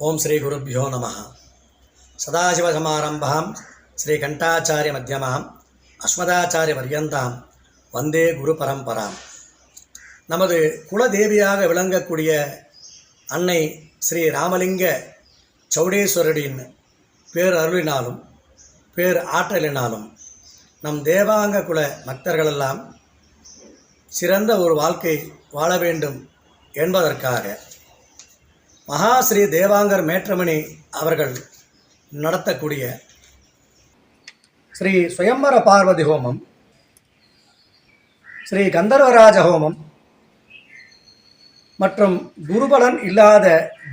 ஓம் ஸ்ரீ குருப்பியோ நம சதாசிவசமாரம்பாம் ஸ்ரீ கண்டாச்சாரிய மத்தியமாம் அஸ்மதாச்சாரிய பர்யந்தாம். வந்தே குரு பரம்பராம். நமது குலதேவியாக விளங்கக்கூடிய அன்னை ஸ்ரீ ராமலிங்க சௌடேஸ்வரடியின் பேர் அருளினாலும் பேர் ஆற்றலினாலும் நம் தேவாங்க குல பக்தர்களெல்லாம் சிறந்த ஒரு வாழ்க்கை வாழ வேண்டும் என்பதற்காக மகாஸ்ரீ தேவாங்கர் மேற்றமணி அவர்கள் நடத்தக்கூடிய ஸ்ரீ சுயம்பர பார்வதி ஹோமம் ஸ்ரீ கந்தர்வராஜ ஹோமம் மற்றும் குருபலன் இல்லாத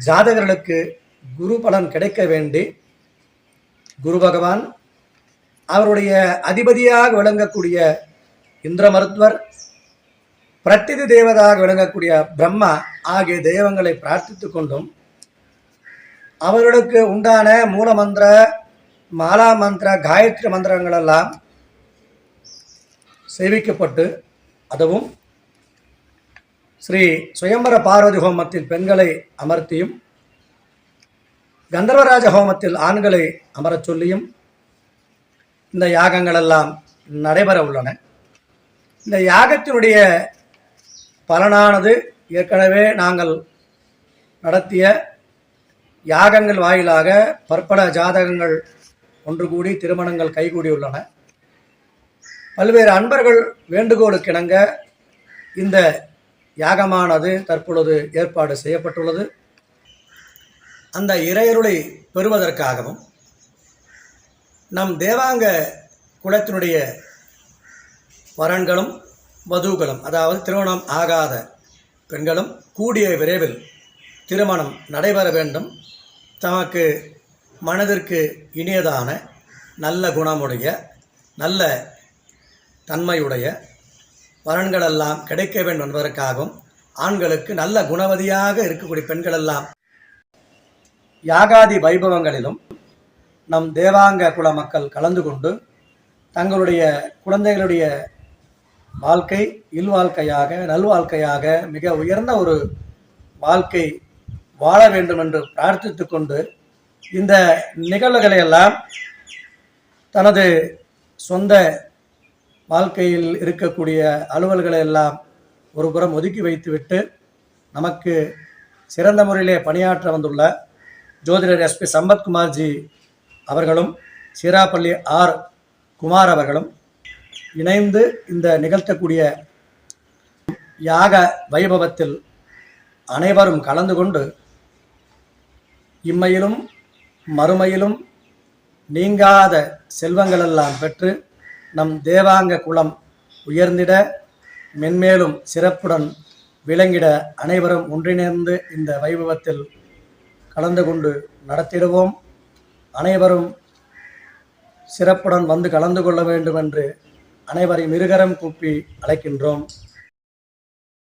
ஜாதகர்களுக்கு குருபலன் கிடைக்க வேண்டி குரு பகவான் அவருடைய அதிபதியாக விளங்கக்கூடிய இந்திர மருத்துவர் பிரத்திதி தேவதாக விளங்கக்கூடிய பிரம்மா ஆகிய தெய்வங்களை பிரார்த்தித்து கொண்டும் அவர்களுக்கு உண்டான மூலமந்திர மாலா மந்திர காயத்ரி மந்திரங்களெல்லாம் சேவிக்கப்பட்டு அதுவும் ஸ்ரீ சுயம்பர பார்வதி ஹோமத்தில் பெண்களை அமர்த்தியும் கந்தர்வராஜ ஹோமத்தில் ஆண்களை அமரச் சொல்லியும் இந்த யாகங்களெல்லாம் நடைபெற உள்ளன. இந்த யாகத்தினுடைய பலனானது ஏற்கனவே நாங்கள் நடத்திய யாகங்கள் வாயிலாக பற்பல ஜாதகங்கள் ஒன்று கூடி திருமணங்கள் கைகூடியுள்ளன. பல்வேறு அன்பர்கள் வேண்டுகோளுக்கிணங்க இந்த யாகமானது தற்பொழுது ஏற்பாடு செய்யப்பட்டுள்ளது. அந்த இறையருளை பெறுவதற்காகவும் நம் தேவாங்க குலத்தினுடைய வரன்களும் வధூகளும் அதாவது திருமணம் ஆகாத பெண்களும் கூடிய விரைவில் திருமணம் நடைபெற வேண்டும். தமக்கு மனதிற்கு இனியதான நல்ல குணமுடைய நல்ல தன்மையுடைய வரன்களெல்லாம் கிடைக்க வேண்டும் என்பதற்காகவும் ஆண்களுக்கு நல்ல குணவதியாக இருக்கக்கூடிய பெண்களெல்லாம் யாகாதி வைபவங்களிலும் நம் தேவாங்க குல மக்கள் கலந்து கொண்டு தங்களுடைய குழந்தைகளுடைய வாழ்க்கை இல்வாழ்க்கையாக நல்வாழ்க்கையாக மிக உயர்ந்த ஒரு வாழ்க்கை வாழ வேண்டும் என்று பிரார்த்தித்து கொண்டு இந்த நிகழ்வுகளை எல்லாம் தனது சொந்த வாழ்க்கையில் இருக்கக்கூடிய அலுவல்களை எல்லாம் ஒரு புறம் ஒதுக்கி வைத்துவிட்டு நமக்கு சிறந்த முறையிலே பணியாற்ற வந்துள்ள ஜோதிடர் எஸ்பி சம்பத்குமார்ஜி அவர்களும் சீராப்பள்ளி ஆர் குமார் அவர்களும் இணைந்து இந்த நிகழ்த்தக்கூடிய யாக வைபவத்தில் அனைவரும் கலந்து கொண்டு இம்மையிலும் மறுமையிலும் நீங்காத செல்வங்களெல்லாம் பெற்று நம் தேவாங்க குலம் உயர்ந்திட மென்மேலும் சிறப்புடன் விளங்கிட அனைவரும் ஒன்றிணைந்து இந்த வைபவத்தில் கலந்து கொண்டு நடத்திடுவோம். அனைவரும் சிறப்புடன் வந்து கலந்து கொள்ள வேண்டும் என்று அனைவரையும் இருகரம் கூப்பி அழைக்கின்றோம்.